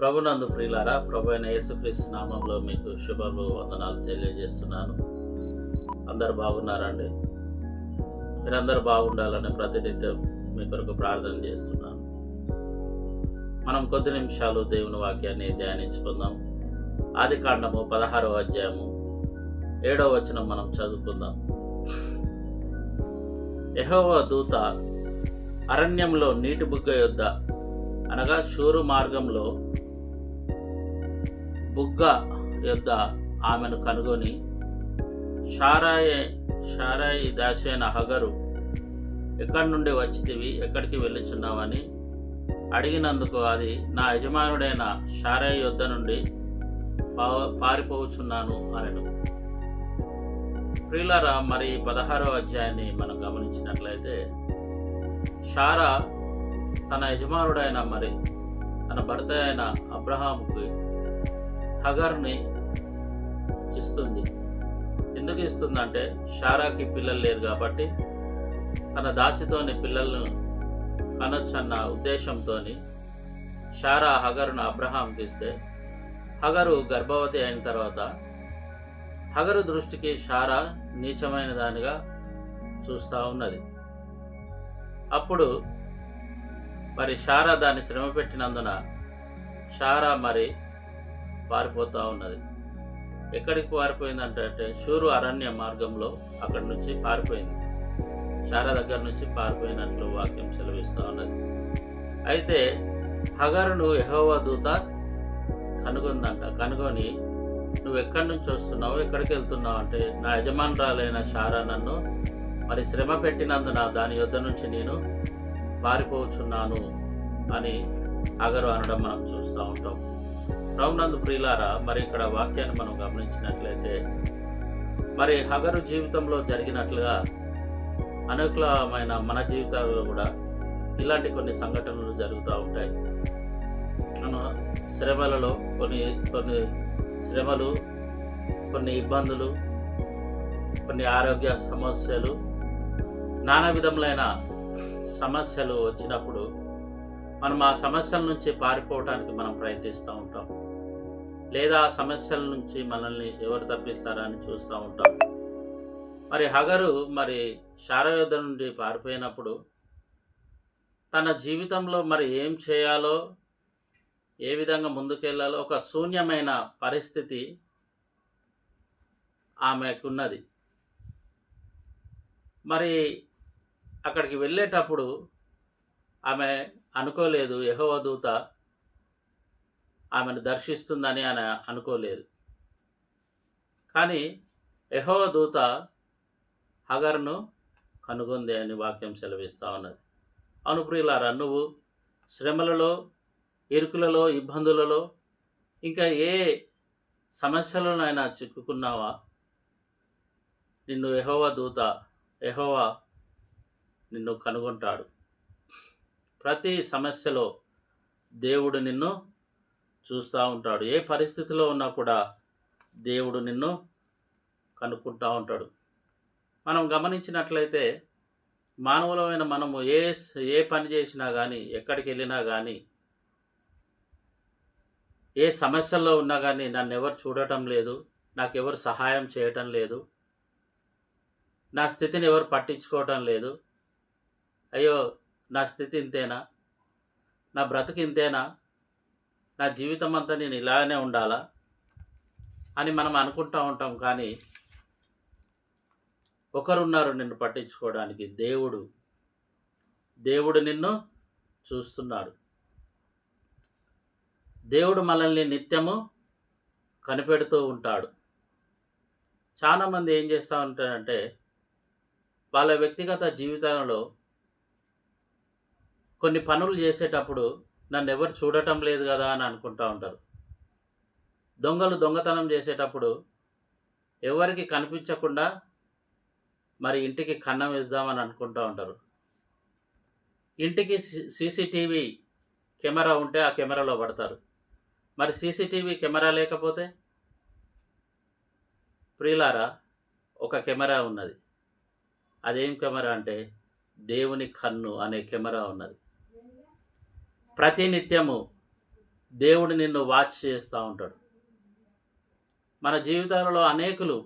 ప్రభునందు ప్రియులారా ప్రభు అయిన యేసుక్రీస్తు నామంలో మీకు శుభములు వందనాలు తెలియజేస్తున్నాను. అందరు బాగున్నారండి? మీరందరూ బాగుండాలని ప్రతినిత్యం మీ కొరకు ప్రార్థన చేస్తున్నాను. మనం కొద్ది నిమిషాలు దేవుని వాక్యాన్ని ధ్యానించుకుందాం. ఆది కాండము పదహారవ అధ్యాయము ఏడో వచనం మనం చదువుకుందాం. యహోవ దూత అరణ్యంలో నీటి బుగ్గ యొద్ద అనగా షూరు మార్గంలో బుగ్గ యొద్ద ఆమెను కనుగొని షారాయి షారాయి దాసైన హగరు ఎక్కడి నుండి వచ్చితివి? ఎక్కడికి వెళ్ళుచున్నావని అడిగినందుకు అది నా యజమానుడైన షారాయి యొద్ద నుండి పా పారిపోవచ్చున్నాను అనడు ప్రియులారా మరి పదహారో అధ్యాయాన్ని మనం గమనించినట్లయితే షారా తన యజమానుడైన మరి తన భర్త అయిన అబ్రహాముకి హగర్ని ఇస్తుంది. ఎందుకు ఇస్తుందంటే షారాకి పిల్లలు లేరు కాబట్టి తన దాసితోని పిల్లలను కనొచ్చన్న ఉద్దేశంతో షారా హగరును అబ్రహాంకి ఇస్తే హగరు గర్భవతి అయిన తర్వాత హగరు దృష్టికి షారా నీచమైన దానిగా చూస్తూ ఉన్నది. అప్పుడు మరి షారా దాన్ని శ్రమ పెట్టినందున షారా మరి పారిపోతూ ఉన్నది. ఎక్కడికి పారిపోయిందంటే శూరు షూరు అరణ్య మార్గంలో అక్కడి నుంచి పారిపోయింది. శార దగ్గర నుంచి పారిపోయినట్లు వాక్యం సెలవిస్తూ ఉన్నది. అయితే హగరును యెహోవా దూత కనుగొందంట కనుగొని నువ్వు ఎక్కడి నుంచి వస్తున్నావు? ఎక్కడికి వెళ్తున్నావు? అంటే నా యజమానురాలైన షారా నన్ను మరి శ్రమ పెట్టినందున దాని యొద్ద నుంచి నేను పారిపోచున్నాను అని అగరు అనడం మనం చూస్తూ ఉంటాం. రౌనందు ప్రియులారా మరి ఇక్కడ వాక్యాన్ని మనం గమనించినట్లయితే మరి హగరు జీవితంలో జరిగినట్లుగా అనుకూలమైన మన జీవితాల్లో కూడా ఇలాంటి కొన్ని సంఘటనలు జరుగుతూ ఉంటాయి. మన శ్రమలలో కొన్ని కొన్ని శ్రమలు కొన్ని ఇబ్బందులు కొన్ని ఆరోగ్య సమస్యలు నానా విధములైన సమస్యలు వచ్చినప్పుడు మనం ఆ సమస్యల నుంచి పారిపోవటానికి మనం ప్రయత్నిస్తూ ఉంటాం. లేదా ఆ సమస్యల నుంచి మనల్ని ఎవరు తప్పిస్తారా అని చూస్తూ ఉంటాం. మరి హగరు మరి శారయోధ నుండి పారిపోయినప్పుడు తన జీవితంలో మరి ఏం చేయాలో ఏ విధంగా ముందుకెళ్ళాలో ఒక శూన్యమైన పరిస్థితి ఆమెకున్నది. మరి అక్కడికి వెళ్ళేటప్పుడు ఆమె అనుకోలేదు. యహోవ దూత ఆమెను దర్శిస్తుందని ఆయన అనుకోలేదు. కానీ యహోవ దూత హగర్ను కనుగొంది అని వాక్యం సెలవిస్తూ ఉన్నది. అనుప్రియులారా నువ్వు శ్రమలలో ఇరుకులలో ఇబ్బందులలో ఇంకా ఏ సమస్యలనైనా చిక్కుకున్నావా? నిన్ను ఎహోవ దూత యహోవా నిన్ను కనుగొంటాడు. ప్రతి సమస్యలో దేవుడు నిన్ను చూస్తూ ఉంటాడు. ఏ పరిస్థితిలో ఉన్నా కూడా దేవుడు నిన్ను కనుక్కుంటూ ఉంటాడు. మనం గమనించినట్లయితే మానవులమైన మనము ఏ ఏ పని చేసినా కానీ ఎక్కడికి వెళ్ళినా కానీ ఏ సమస్యల్లో ఉన్నా కానీ నన్ను ఎవరు చూడటం లేదు నాకు ఎవరు సహాయం చేయటం లేదు నా స్థితిని ఎవరు పట్టించుకోవటం లేదు. అయ్యో నా స్థితి ఇంతేనా? నా బ్రతుకు ఇంతేనా? నా జీవితం అంతా నేను ఇలానే ఉండాలా? అని మనం అనుకుంటూ ఉంటాం కానీ ఒకరున్నారు నిన్ను పట్టించుకోవడానికి దేవుడు. దేవుడు నిన్ను చూస్తున్నాడు. దేవుడు మనల్ని నిత్యము కనిపెడుతూ ఉంటాడు. చాలామంది ఏం చేస్తూ ఉంటారంటే వాళ్ళ వ్యక్తిగత జీవితంలో కొన్ని పనులు చేసేటప్పుడు నన్ను ఎవరు చూడటం లేదు కదా అని అనుకుంటూ ఉంటారు. దొంగలు దొంగతనం చేసేటప్పుడు ఎవరికి కనిపించకుండా మరి ఇంటికి కన్నం వేద్దామని అనుకుంటూ ఉంటారు. ఇంటికి సీసీటీవీ కెమెరా ఉంటే ఆ కెమెరాలో పడతారు. మరి సీసీటీవీ కెమెరా లేకపోతే? ప్రియులారా ఒక కెమెరా ఉన్నది. అదేం కెమెరా అంటే దేవుని కన్ను అనే కెమెరా ఉన్నది. ప్రతినిత్యము దేవుడు నిన్ను వాచ్ చేస్తూ ఉంటాడు. మన జీవితాలలో అనేకులు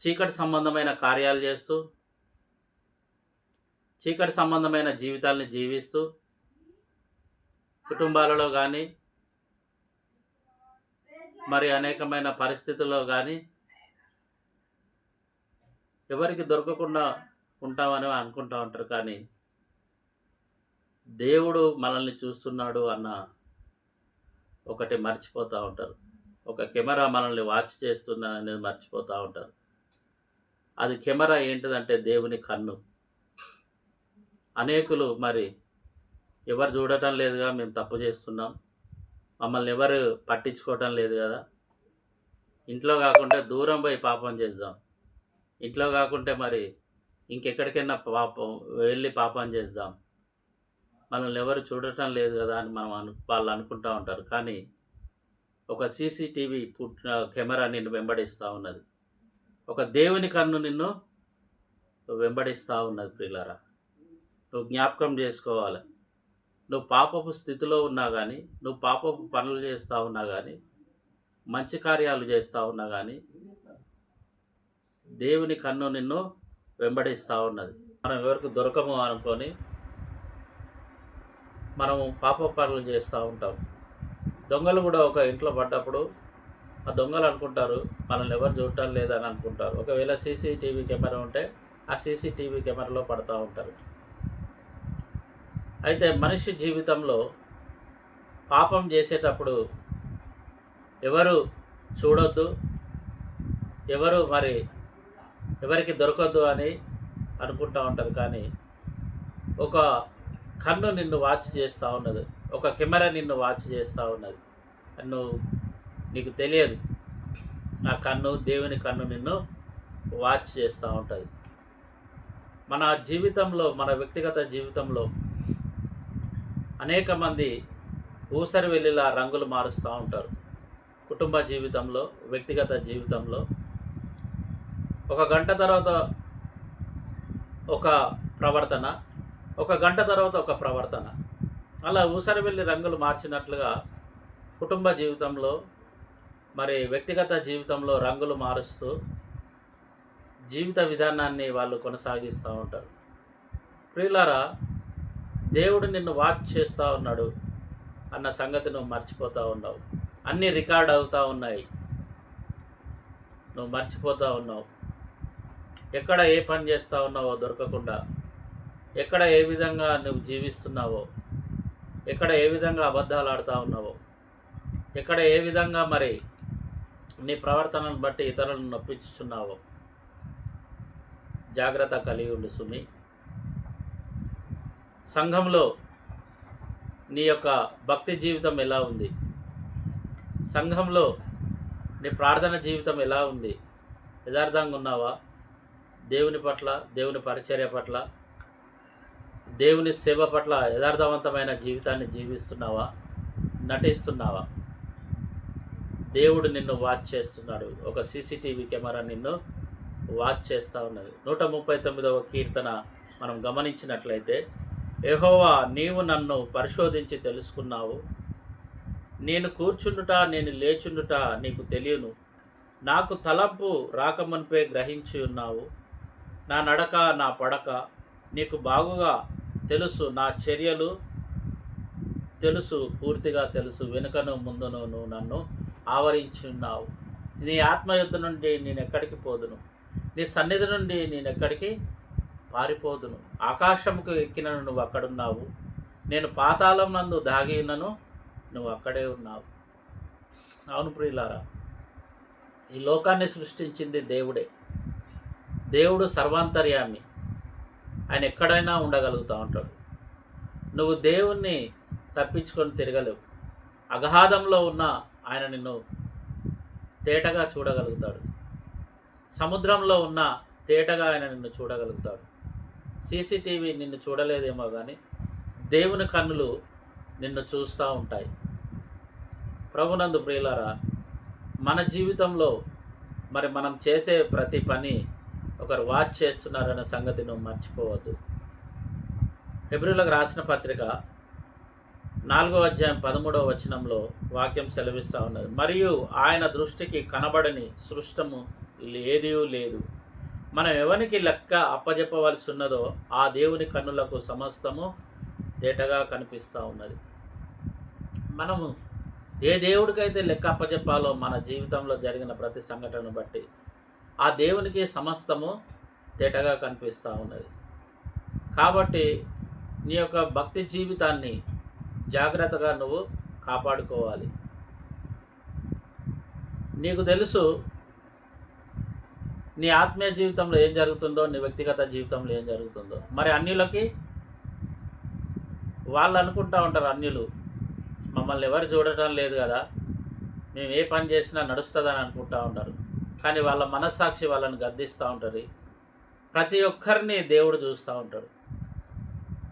చీకటి సంబంధమైన కార్యాలు చేస్తూ చీకటి సంబంధమైన జీవితాల్ని జీవిస్తూ కుటుంబాలలో కానీ మరి అనేకమైన పరిస్థితుల్లో కానీ ఎవరికి దొరకకుండా ఉంటామని అనుకుంటా ఉంటారు కానీ దేవుడు మనల్ని చూస్తున్నాడు అన్న ఒకటి మర్చిపోతూ ఉంటారు. ఒక కెమెరా మనల్ని వాచ్ చేస్తున్నా అనేది మర్చిపోతూ ఉంటారు. అది కెమెరా ఏంటిదంటే దేవుని కన్ను. అనేకులు మరి ఎవరు చూడటం లేదుగా మేము తప్పు చేస్తున్నాం. మమ్మల్ని ఎవరు పట్టించుకోవటం లేదు కదా. ఇంట్లో కాకుండా దూరం పోయి పాపం చేద్దాం. ఇంట్లో కాకుంటే మరి ఇంకెక్కడికైనా పాపం వెళ్ళి పాపం చేద్దాం. మనల్ని ఎవరు చూడటం లేదు కదా అని మనం అను వాళ్ళు అనుకుంటూ ఉంటారు. కానీ ఒక సీసీటీవీ పుట్టిన కెమెరా నిన్ను వెంబడిస్తూ ఉన్నది. ఒక దేవుని కన్ను నిన్ను వెంబడిస్తూ ఉన్నది ప్రియులారా. నువ్వు జ్ఞాపకం చేసుకోవాలి. నువ్వు పాపపు స్థితిలో ఉన్నా కానీ నువ్వు పాపపు పనులు చేస్తూ ఉన్నా కానీ మంచి కార్యాలు చేస్తూ ఉన్నా కానీ దేవుని కన్ను నిన్ను వెంబడిస్తూ ఉన్నది. మనం ఎవరికి దొరకము అనుకొని మనము పాప పనులు చేస్తూ ఉంటాం. దొంగలు కూడా ఒక ఇంట్లో పడ్డప్పుడు ఆ దొంగలు అనుకుంటారు మనల్ని ఎవరు చూడటం లేదని అనుకుంటారు. ఒకవేళ సీసీటీవీ కెమెరా ఉంటే ఆ సీసీటీవీ కెమెరాలో పడుతూ ఉంటారు. అయితే మనిషి జీవితంలో పాపం చేసేటప్పుడు ఎవరు చూడొద్దు ఎవరు మరి ఎవరికి దొరకద్దు అని అనుకుంటూ ఉంటారు కానీ ఒక కన్ను నిన్ను వాచ్ చేస్తూ ఉన్నది. ఒక కెమెరా నిన్ను వాచ్ చేస్తూ ఉన్నది. నువ్వు నీకు తెలియదు. ఆ కన్ను దేవుని కన్ను నిన్ను వాచ్ చేస్తూ ఉంటుంది. మన జీవితంలో మన వ్యక్తిగత జీవితంలో అనేక మంది ఊసరి వెళ్ళిలా రంగులు మారుస్తూ ఉంటారు. కుటుంబ జీవితంలో వ్యక్తిగత జీవితంలో. ఒక గంట తర్వాత ఒక ప్రవర్తన ఒక గంట తర్వాత ఒక ప్రవర్తన. అలా ఊసరి వెళ్ళి రంగులు మార్చినట్లుగా కుటుంబ జీవితంలో మరి వ్యక్తిగత జీవితంలో రంగులు మారుస్తూ జీవిత విధానాన్ని వాళ్ళు కొనసాగిస్తూ ఉంటారు. ప్రియులారా దేవుడు నిన్ను వాచ్ చేస్తూ ఉన్నాడు అన్న సంగతి నువ్వు మర్చిపోతూ ఉన్నావు. అన్నీ రికార్డ్ అవుతూ ఉన్నాయి. నువ్వు మర్చిపోతూ ఉన్నావు. ఎక్కడ ఏ పని చేస్తూ ఉన్నావో దొరకకుండా ఎక్కడ ఏ విధంగా నువ్వు జీవిస్తున్నావో ఎక్కడ ఏ విధంగా అబద్ధాలు ఆడుతూ ఉన్నావో ఎక్కడ ఏ విధంగా మరి నీ ప్రవర్తనను బట్టి ఇతరులను నొప్పించుచున్నావో జాగ్రత్త కలిగి ఉండు సుమి. సంఘంలో నీ యొక్క భక్తి జీవితం ఎలా ఉంది? సంఘంలో నీ ప్రార్థన జీవితం ఎలా ఉంది? యథార్థంగా ఉన్నావా? దేవుని పట్ల దేవుని పరిచర్య పట్ల దేవుని సేవ పట్ల యథార్థవంతమైన జీవితాన్ని జీవిస్తున్నావా? నటిస్తున్నావా? దేవుడు నిన్ను వాచ్ చేస్తున్నాడు. ఒక సీసీటీవీ కెమెరా నిన్ను వాచ్ చేస్తూ ఉన్నది. నూట ముప్పై తొమ్మిదవ కీర్తన మనం గమనించినట్లయితే ఎహోవా నీవు నన్ను పరిశోధించి తెలుసుకున్నావు. నేను కూర్చుండుట నేను లేచుండుట నీకు తెలియను. నాకు తలంపు రాకమనిపే గ్రహించి ఉన్నావు. నా నడక నా పడక నీకు బాగుగా తెలుసు నా చర్యలు తెలుసు పూర్తిగా తెలుసు. వెనుకను ముందును నువ్వు నన్ను ఆవరించి ఉన్నావు నీ ఆత్మయుద్ధ నుండి నేను ఎక్కడికి పోదును? నీ సన్నిధి నుండి నేను ఎక్కడికి పారిపోదును? ఆకాశముకు ఎక్కిన నువ్వు అక్కడున్నావు. నేను పాతాళం నందు దాగినను నువ్వు అక్కడే ఉన్నావు. అవును ప్రియులారా ఈ లోకాన్ని సృష్టించింది దేవుడే. దేవుడు సర్వాంతర్యామి. ఆయన ఎక్కడైనా ఉండగలుగుతూ ఉంటాడు. నువ్వు దేవుణ్ణి తప్పించుకొని తిరగలేవు. అగాధంలో ఉన్న ఆయన నిన్ను తేటగా చూడగలుగుతాడు. సముద్రంలో ఉన్న తేటగా ఆయన నిన్ను చూడగలుగుతాడు. సీసీటీవీ నిన్ను చూడలేదేమో కానీ దేవుని కన్నులు నిన్ను చూస్తూ ఉంటాయి. ప్రభునందు ప్రియులారా మన జీవితంలో మరి మనం చేసే ప్రతి పని ఒకరు వాచ్ చేస్తున్నారనే సంగతి నువ్వు మర్చిపోవద్దు. ఫిబ్రవరికి రాసిన పత్రిక నాలుగో అధ్యాయం పదమూడవ వచనంలో వాక్యం సెలవిస్తూ ఉన్నది. మరియు ఆయన దృష్టికి కనబడని సృష్టము ఏదీ లేదు. మనం ఎవరికి లెక్క అప్పజెప్పవలసి ఉన్నదో ఆ దేవుని కన్నులకు సమస్తము తేటగా కనిపిస్తూ ఉన్నది. మనము ఏ దేవుడికైతే లెక్క అప్పజెప్పాలో మన జీవితంలో జరిగిన ప్రతి సంఘటనను బట్టి ఆ దేవునికి సమస్తము తేటగా కనిపిస్తూ ఉన్నది. కాబట్టి నీ యొక్క భక్తి జీవితాన్ని జాగ్రత్తగా నువ్వు కాపాడుకోవాలి. నీకు తెలుసు నీ ఆత్మీయ జీవితంలో ఏం జరుగుతుందో నీ వ్యక్తిగత జీవితంలో ఏం జరుగుతుందో. మరి అన్యులకి వాళ్ళు అనుకుంటా ఉంటారు అన్యులు మమ్మల్ని ఎవరు చూడటం లేదు కదా మేము ఏ పని చేసినా నడుస్తుందని అనుకుంటా ఉంటారు. కానీ వాళ్ళ మనస్సాక్షి వాళ్ళని గద్దిస్తూ ఉంటుంది. ప్రతి ఒక్కరిని దేవుడు చూస్తూ ఉంటాడు.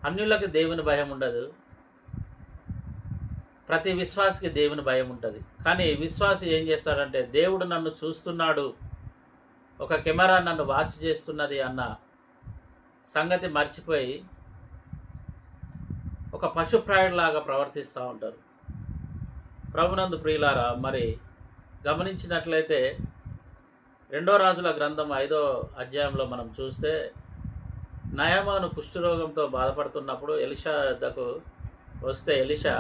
అన్యులకు దేవుని భయం ఉండదు. ప్రతి విశ్వాసికి దేవుని భయం ఉంటుంది. కానీ విశ్వాసి ఏం చేస్తాడంటే దేవుడు నన్ను చూస్తున్నాడు. ఒక కెమెరా నన్ను వాచ్ చేస్తున్నది అన్న సంగతి మర్చిపోయి ఒక పశుప్రాయుడిలాగా ప్రవర్తిస్తూ ఉంటారు. ప్రభునందు ప్రియులారా మరి గమనించినట్లయితే రెండో రాజుల గ్రంథం ఐదో అధ్యాయంలో మనం చూస్తే నయమాను కుష్ఠరోగంతో బాధపడుతున్నప్పుడు ఎలిషా వద్దకు వస్తే ఎలిషా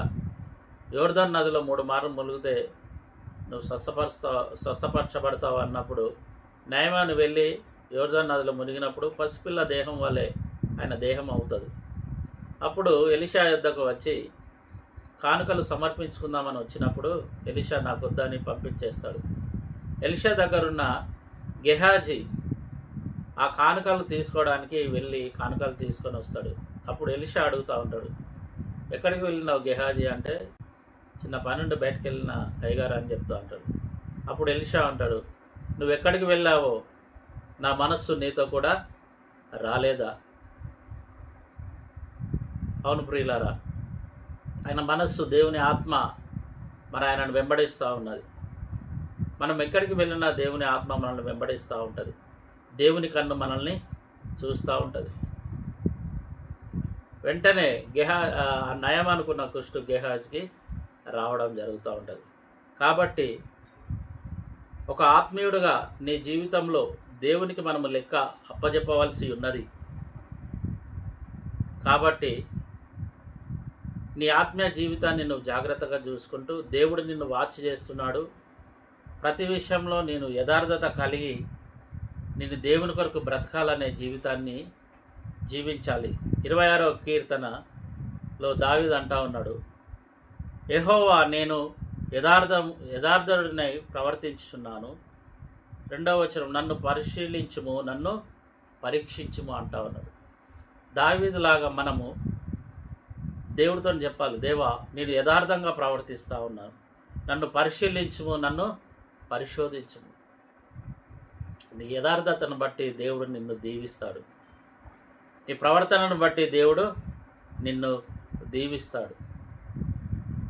యోర్ధన్ నదిలో మూడు మార్లు ములిగితే నువ్వు స్వస్థపరుస్తావు స్వస్థపరచబడతావు అన్నప్పుడు నయమాను వెళ్ళి యోర్ధన్ నదిలో మునిగినప్పుడు పసిపిల్ల దేహం వల్లే ఆయన దేహం అవుతుంది. అప్పుడు ఎలిషా యుద్ధకు వచ్చి కానుకలు సమర్పించుకుందామని వచ్చినప్పుడు ఎలిషా నాకు వద్దని పంపించేస్తాడు. ఎలిషా దగ్గరున్న గెహాజీ ఆ కానుకలు తీసుకోవడానికి వెళ్ళి కానుకలు తీసుకొని వస్తాడు. అప్పుడు ఎలిషా అడుగుతూ ఉంటాడు ఎక్కడికి వెళ్ళినావు గెహాజీ? అంటే చిన్న పని నుండి బయటకు వెళ్ళిన అయ్యగారు అని చెప్తూ ఉంటాడు. అప్పుడు ఎలిషా అంటాడు నువ్వు ఎక్కడికి వెళ్ళావో? నా మనస్సు నీతో కూడా రాలేదా? అవును ప్రియులారా ఆయన మనస్సు దేవుని ఆత్మ మరి ఆయనను వెంబడిస్తూ ఉన్నది. మనం ఎక్కడికి వెళ్ళినా దేవుని ఆత్మ మనల్ని వెంబడిస్తూ ఉంటుంది. దేవుని కన్ను మనల్ని చూస్తూ ఉంటుంది. వెంటనే గెహా నయం అనుకున్న కుష్టు గెహాజ్కి రావడం జరుగుతూ ఉంటుంది. కాబట్టి ఒక ఆత్మీయుడుగా నీ జీవితంలో దేవునికి మనము లెక్క అప్పజెప్పవలసి ఉన్నది. కాబట్టి నీ ఆత్మీయ జీవితాన్ని నువ్వు జాగ్రత్తగా చూసుకుంటూ దేవుడు నిన్ను వాచ్ చేస్తున్నాడు. ప్రతి విషయంలో నేను యథార్థత కలిగి నేను దేవుని కొరకు బ్రతకాలనే జీవితాన్ని జీవించాలి. ఇరవై ఆరో కీర్తనలో దావిద్ అంటా ఉన్నాడు ఎహోవా నేను యథార్థం యథార్థుడినై ప్రవర్తించుతున్నాను రెండవ వచనం నన్ను పరిశీలించుము నన్ను పరీక్షించుము అంటా ఉన్నాడు. దావీదులాగా మనము దేవుడితో చెప్పాలి దేవా నేను యథార్థంగా ప్రవర్తిస్తూ ఉన్నాను. నన్ను పరిశీలించుము నన్ను పరిశోధించను నీ యథార్థతను బట్టి దేవుడు నిన్ను దీవిస్తాడు. నీ ప్రవర్తనను బట్టి దేవుడు నిన్ను దీవిస్తాడు.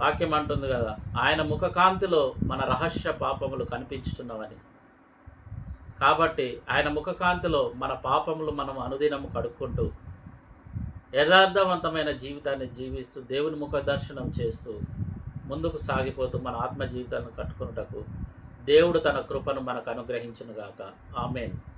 వాక్యం అంటుంది కదా ఆయన ముఖకాంతిలో మన రహస్య పాపములు కనిపించుతున్నవని కాబట్టి ఆయన ముఖకాంతిలో మన పాపములు మనం అనుదినము కడుక్కుంటూ యథార్థవంతమైన జీవితాన్ని జీవిస్తూ దేవుని ముఖ దర్శనం చేస్తూ ముందుకు సాగిపోతూ మన ఆత్మ జీవితాన్ని కట్టుకున్నటకు దేవుడు తన కృపను మనకు అనుగ్రహించునుగాక. ఆమెన్.